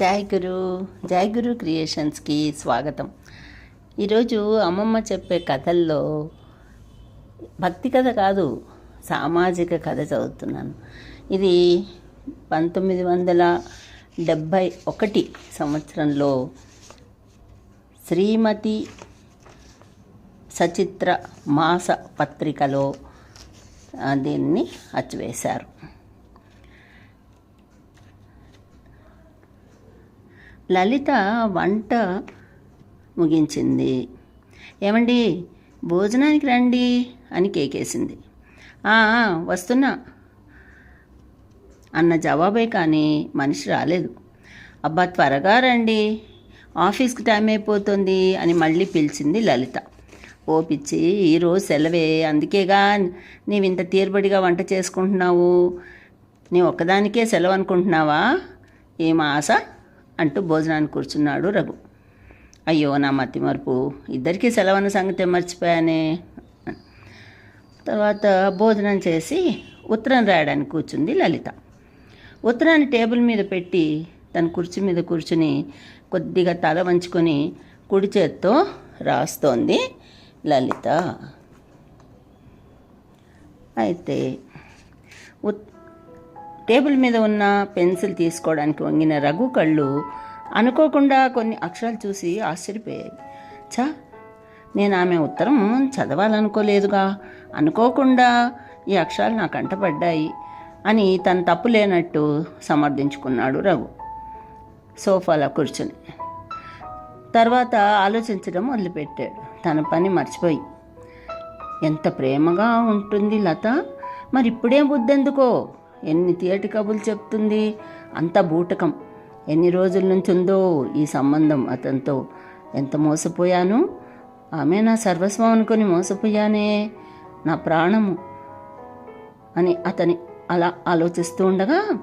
జై గురు జై గురు క్రియేషన్స్కి స్వాగతం. ఈరోజు అమ్మమ్మ చెప్పే కథల్లో భక్తి కథ కాదు సామాజిక కథ చదువుతున్నాను. ఇది పంతొమ్మిది వందల డెబ్భై ఒకటి సంవత్సరంలో శ్రీమతి సచిత్ర మాస పత్రికలో దీన్ని అచ్చివేశారు లలిత వంట ముగించింది. ఏమండి? భోజనానికి రండి అని కేకేసింది. వస్తున్నా. అన్న జవాబే కానీ మనిషి రాలేదు. అబ్బా త్వరగా రండి. ఆఫీస్కి టైం అయిపోతుంది అని మళ్ళీ పిలిచింది లలిత. ఓపిచ్చి ఈరోజు సెలవే. అందుకేగా నీవింత ఇంత తీరుబడిగా వంట చేసుకుంటున్నావు? నీ ఒక్కదానికే సెలవు అనుకుంటున్నావా? ఏం ఆశ? అంటూ భోజనానికి కూర్చున్నాడు రఘు. అయ్యో నా మతి మరుపు ఇద్దరికీ సెలవన్న సంగతి మర్చిపోయానే. తర్వాత భోజనం చేసి ఉత్తరం రాయడానికి కూర్చుంది లలిత. ఉత్తరాన్ని టేబుల్ మీద పెట్టి తన కుర్చీ మీద కూర్చుని కొద్దిగా తల వంచుకొని కుడి చేత్తో రాస్తోంది లలిత. అయితే ఉత్ టేబుల్ మీద ఉన్న పెన్సిల్ తీసుకోవడానికి వంగిన రఘు కళ్ళు అనుకోకుండా కొన్ని అక్షరాలు చూసి ఆశ్చర్యపోయాయి. ఛా నేను ఆమె ఉత్తరం చదవాలనుకోలేదుగా. అనుకోకుండా ఈ అక్షరాలు నాకు అంటపడ్డాయి అని తన తప్పు లేనట్టు సమర్థించుకున్నాడు రఘు. సోఫాలో కూర్చుని. తర్వాత ఆలోచించడం మొదలుపెట్టాడు. తన పని మర్చిపోయి. ఎంత ప్రేమగా ఉంటుంది లత. మరి ఇప్పుడేం బుద్ధెందుకో? ఎన్ని తేటి కబులు చెప్తుంది? అంత బూటకం. ఎన్ని రోజుల నుంచి ఉందో ఈ సంబంధం అతనితో. ఎంత మోసపోయాను? ఆమె నా సర్వస్వం అనుకొని మోసపోయానే. నా ప్రాణము అని అతని అలా ఆలోచిస్తూ ఉండగా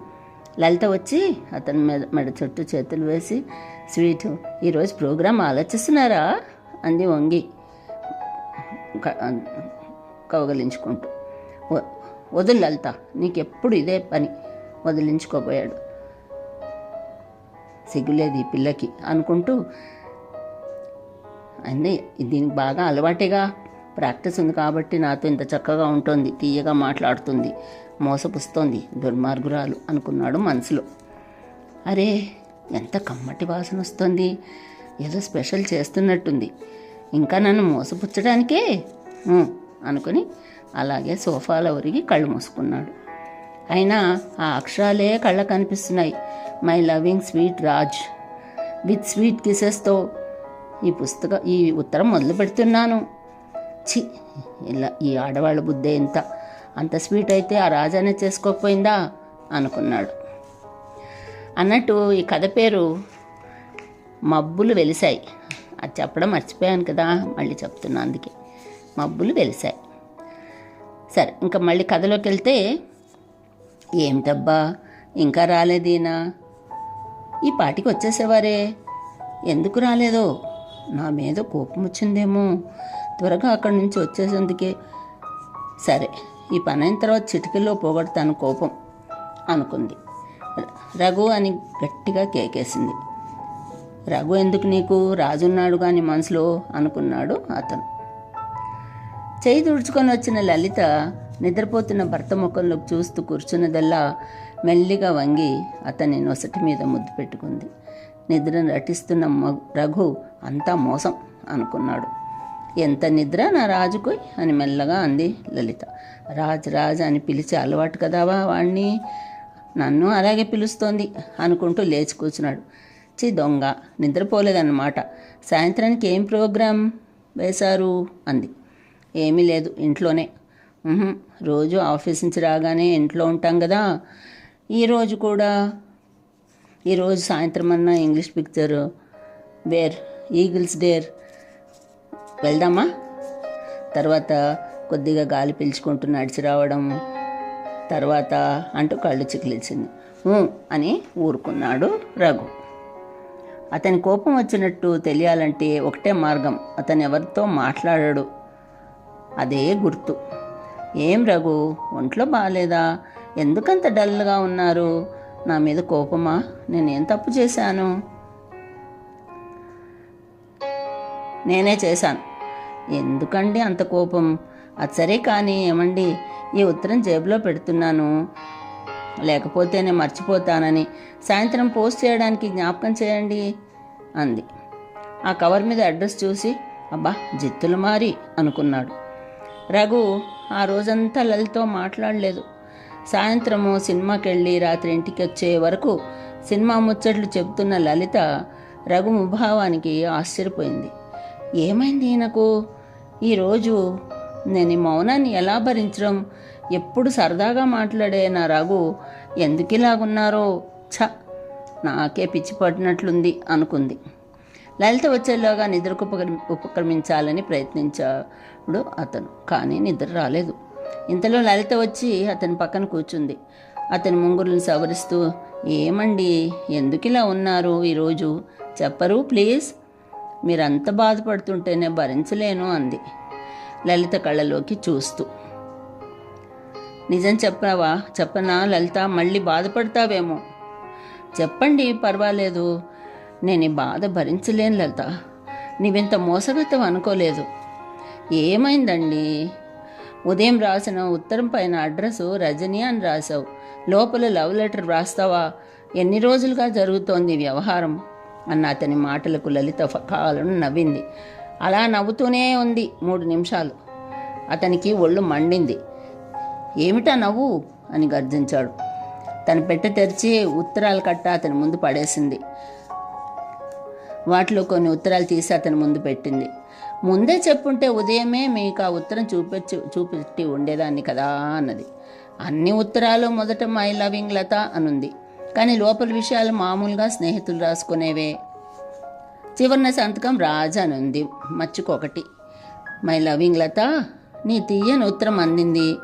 లలిత వచ్చి అతని మీద మెడ చుట్టూ చేతులు వేసి స్వీట్ ఈరోజు ప్రోగ్రాం ఆలోచిస్తున్నారా? అంది వంగి కౌగలించుకుంటూ. వదిలి వెళ్తా. నీకెప్పుడు ఇదే పని? వదిలించుకోబోయాడు. సిగ్గులేదు ఈ పిల్లకి అనుకుంటూ అన్నీ దీనికి బాగా అలవాటేగా. ప్రాక్టీస్ ఉంది కాబట్టి నాతో ఇంత చక్కగా ఉంటుంది తీయగా మాట్లాడుతుంది మోసపుస్తోంది దుర్మార్గురాలు అనుకున్నాడు మనసులో. అరే ఎంత కమ్మటి వాసన వస్తుంది. ఏదో స్పెషల్ చేస్తున్నట్టుంది. ఇంకా నన్ను మోసపుచ్చడానికే? అనుకుని అలాగే సోఫాలో ఒరిగి కళ్ళు మూసుకున్నాడు. అయినా ఆ అక్షరాలే కళ్ళ కనిపిస్తున్నాయి my loving sweet Raj. With sweet కిసెస్తో ఈ పుస్తకం ఈ ఉత్తరం మొదలు పెడుతున్నాను. చి ఇలా ఈ ఆడవాళ్ళ బుద్ధే ఇంత. అంత స్వీట్ అయితే ఆ రాజానే చేసుకోకపోయిందా? అనుకున్నాడు. అన్నట్టు ఈ కథ పేరు మబ్బులు వెలిసాయి అది చెప్పడం మర్చిపోయాను కదా మళ్ళీ చెప్తున్నా అందుకే. మబ్బులు వెలిసాయి సరే ఇంకా మళ్ళీ కథలోకి వెళ్తే ఏమిటబ్బా? ఇంకా రాలేదీనా? ఈ పాటికి వచ్చేసేవారే. ఎందుకు రాలేదో? నా మీద కోపం వచ్చిందేమో. త్వరగా అక్కడి నుంచి వచ్చేసేందుకే. సరే ఈ పని అయిన తర్వాత చిటికల్లో పోగొడతాను కోపం అనుకుంది. రఘు అని గట్టిగా కేకేసింది. రఘు ఎందుకు నీకు? రాజున్నాడు కానీ మనసులో అనుకున్నాడు అతను. చేయి తుడుచుకొని వచ్చిన లలిత నిద్రపోతున్న భర్త ముఖంలోకి చూస్తూ కూర్చున్నదల్లా మెల్లిగా వంగి అతని నొసటి మీద ముద్దు పెట్టుకుంది. నిద్ర నటిస్తున్న రఘు అంతా మోసం అనుకున్నాడు. ఎంత నిద్ర నా రాజుకు అని మెల్లగా అంది లలిత. రాజ్ రాజ్ అని పిలిచి అలవాటు కదావా వాణ్ణి? నన్ను అలాగే పిలుస్తోంది అనుకుంటూ లేచి కూర్చున్నాడు. చి దొంగ నిద్రపోలేదన్నమాట. సాయంత్రానికి ఏం ప్రోగ్రాం వేశారు? అంది. ఏమీ లేదు ఇంట్లోనే. రోజు ఆఫీస్ నుంచి రాగానే ఇంట్లో ఉంటాం కదా. ఈరోజు కూడా ఈరోజు సాయంత్రం అన్న English picture where eagles dare. వెళ్దామా? తర్వాత కొద్దిగా గాలి పీల్చుకుంటూ నడిచి రావడం తర్వాత అంటూ కళ్ళు చికిలిచింది అని ఊరుకున్నాడు రఘు. అతని కోపం వచ్చినట్టు తెలియాలంటే ఒకటే మార్గం. అతను ఎవరితో మాట్లాడాడు? అదే గుర్తు. ఏం రఘు ఒంట్లో బాగాలేదా ఎందుకంత డల్గా ఉన్నారు? నా మీద కోపమా? నేనేం తప్పు చేశాను? నేనే చేశాను. ఎందుకండి అంత కోపం? అది సరే కానీ ఏమండి? ఈ ఉత్తరం జేబులో పెడుతున్నాను. లేకపోతే నేను మర్చిపోతానని. సాయంత్రం పోస్ట్ చేయడానికి జ్ఞాపకం చేయండి అంది. ఆ కవర్ మీద అడ్రస్ చూసి అబ్బా జిత్తులు మారి అనుకున్నాడు. రఘు ఆ రోజంతా లలితో మాట్లాడలేదు. సాయంత్రము సినిమాకి వెళ్ళి రాత్రి ఇంటికి వచ్చే వరకు సినిమా ముచ్చట్లు చెబుతున్న లలిత రఘు ముభావానికి ఆశ్చర్యపోయింది. ఏమైంది ఈయనకు? ఈరోజు నేను ఈ మౌనాన్ని ఎలా భరించడం? ఎప్పుడు సరదాగా మాట్లాడే నా రఘు ఎందుకు ఇలాగున్నారో ఛ నాకే పిచ్చి పడినట్లుంది అనుకుంది. లలిత వచ్చేలోగా నిద్రకు ఉపక్రమించాలని ప్రయత్నించాడు అతను కానీ నిద్ర రాలేదు. ఇంతలో లలిత వచ్చి అతని పక్కన కూర్చుంది. అతని ముంగురులను సవరిస్తూ ఏమండి ఎందుకు ఇలా ఉన్నారు ఈరోజు? చెప్పరు ప్లీజ్? మీరంత బాధపడుతుంటేనే భరించలేను అంది. లలిత కళ్ళలోకి చూస్తూ నిజం చెప్పావా చెప్పనా లలిత? మళ్ళీ బాధపడతావేమో? చెప్పండి పర్వాలేదు. నేను బాధ భరించలేను లలిత. నీవింత మోసగతం అనుకోలేదు. ఏమైందండి? ఉదయం రాసిన ఉత్తరం పైన అడ్రస్ రజని అని రాసావు లోపల లవ్ లెటర్ రాస్తావా ఎన్ని రోజులుగా జరుగుతోంది వ్యవహారం? అన్న అతని మాటలకు లలిత ఫకాలను నవ్వింది. అలా నవ్వుతూనే ఉంది మూడు నిమిషాలు. అతనికి ఒళ్ళు మండింది. ఏమిటా నవ్వు? అని గర్జించాడు. తన పెట్టె తెరిచి ఉత్తరాలు కట్ట అతని ముందు పడేసింది. వాటిలో కొన్ని ఉత్తరాలు తీసి అతని ముందు పెట్టింది. ముందే చెప్పుంటే ఉదయమే మీకు ఆ ఉత్తరం చూపించి చూపెట్టి ఉండేదాన్ని కదా అన్నది. అన్ని ఉత్తరాలు మొదట మై లవింగ్ లత అనుంది. కానీ లోపల విషయాలు మామూలుగా స్నేహితులు రాసుకునేవే. చివరిన సంతకం రాజా అనుంది. మచ్చుకొకటి. మై లవింగ్ లత నీ తీయని ఉత్తరం అందింది.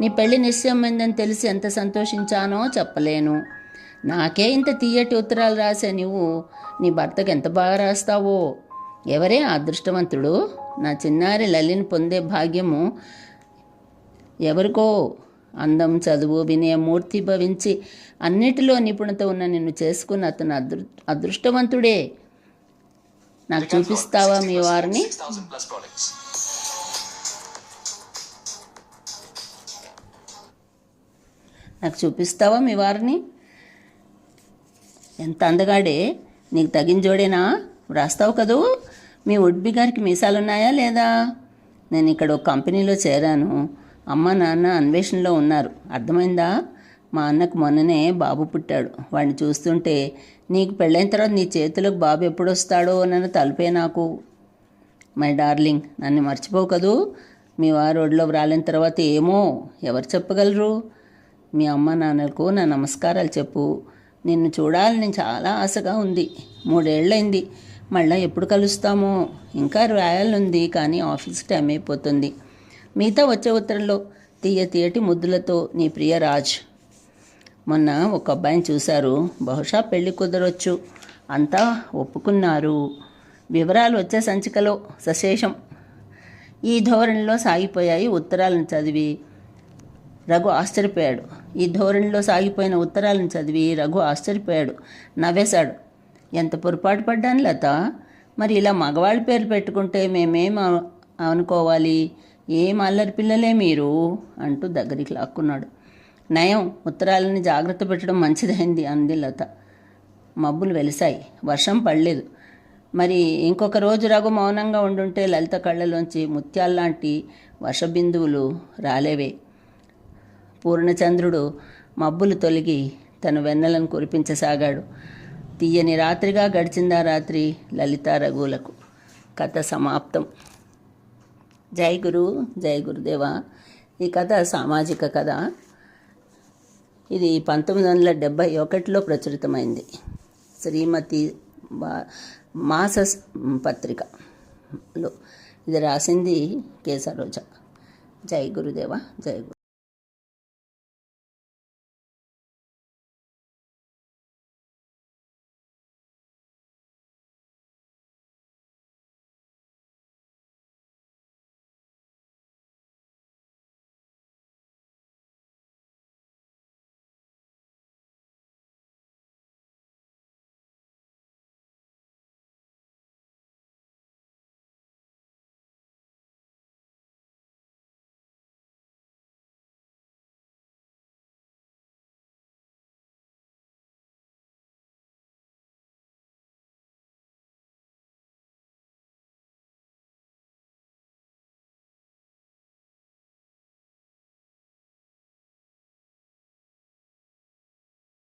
నీ పెళ్ళి నిశ్చయమైందని తెలిసి ఎంత సంతోషించానో చెప్పలేను. నాకే ఇంత తీయటి ఉత్తరాలు రాసే నువ్వు నీ భర్తకు ఎంత బాగా రాస్తావో? ఎవరే అదృష్టవంతుడు? నా చిన్నారి లలిని పొందే భాగ్యము ఎవరికో? అందం చదువు వినయం మూర్తి భవించి అన్నిటిలో నిపుణత ఉన్న నిన్ను చేసుకున్న అతను అదృ అదృష్టవంతుడే. నాకు చూపిస్తావా మీ వారిని? నాకు చూపిస్తావా మీ వారిని? ఎంత అందగాడే? నీకు తగిన జోడేనా? వ్రాస్తావు కదూ? మీ ఉడ్బి గారికి మీసాలున్నాయా లేదా? నేను ఇక్కడ ఒక కంపెనీలో చేరాను. అమ్మ నాన్న అన్వేషణలో ఉన్నారు. అర్థమైందా? మా అన్నకు మొన్ననే బాబు పుట్టాడు. వాడిని చూస్తుంటే నీకు పెళ్ళైన తర్వాత నీ చేతులకు బాబు ఎప్పుడు వస్తాడో నన్ను తలపే నాకు. మై డార్లింగ్ నన్ను మర్చిపోవు కదూ. మీ వారు ఒడిలో రాలిన తర్వాత ఏమో? ఎవరు చెప్పగలరు? మీ అమ్మ నాన్నలకు నా నమస్కారాలు చెప్పు. నిన్ను చూడాలని చాలా ఆశగా ఉంది. మూడేళ్ళైంది మళ్ళీ ఎప్పుడు కలుస్తామో? ఇంకా రాయాలనుంది కానీ ఆఫీస్ టైం అయిపోతుంది మిగతా వచ్చే ఉత్తరంలో తీయ తీయటి ముద్దులతో నీ ప్రియ రాజ్. మొన్న ఒక అబ్బాయిని చూశారు. బహుశా పెళ్ళి కుదరొచ్చు. అంతా ఒప్పుకున్నారు. వివరాలు వచ్చే సంచికలో సశేషం. ఈ ధోరణిలో సాగిపోయాయి ఉత్తరాలను చదివి. రఘు ఆశ్చర్యపోయాడు. ఈ ధోరణిలో సాగిపోయిన ఉత్తరాలను చదివి రఘు ఆశ్చర్యపోయాడు. నవ్వేశాడు. ఎంత పొరపాటు పడ్డాను లత? మరి ఇలా మగవాళ్ళ పేర్లు పెట్టుకుంటే మేమేం అనుకోవాలి? ఏం అల్లరి పిల్లలే మీరు? అంటూ దగ్గరికి లాక్కున్నాడు. నయం ఉత్తరాలని జాగ్రత్త పెట్టడం మంచిదైంది అంది లత. మబ్బులు వెలిశాయి. వర్షం పడలేదు. మరి ఇంకొక రోజు రఘు మౌనంగా ఉండుంటే లలిత కళ్ళలోంచి ముత్యాల్లాంటి వర్షబిందువులు రాలేవే. పూర్ణచంద్రుడు మబ్బులు తొలగి తన వెన్నెలను కురిపించసాగాడు. తీయని రాత్రిగా గడిచిందా రాత్రి లలిత రఘువులకు కథ సమాప్తం. జై గురు జై గురుదేవ. ఈ కథ సామాజిక కథ. ఇది పంతొమ్మిది వందల డెబ్భై ఒకటిలో ప్రచురితమైంది. శ్రీమతి మాస పత్రికలో. ఇది రాసింది కేసరోజ జై గురుదేవ జై గురు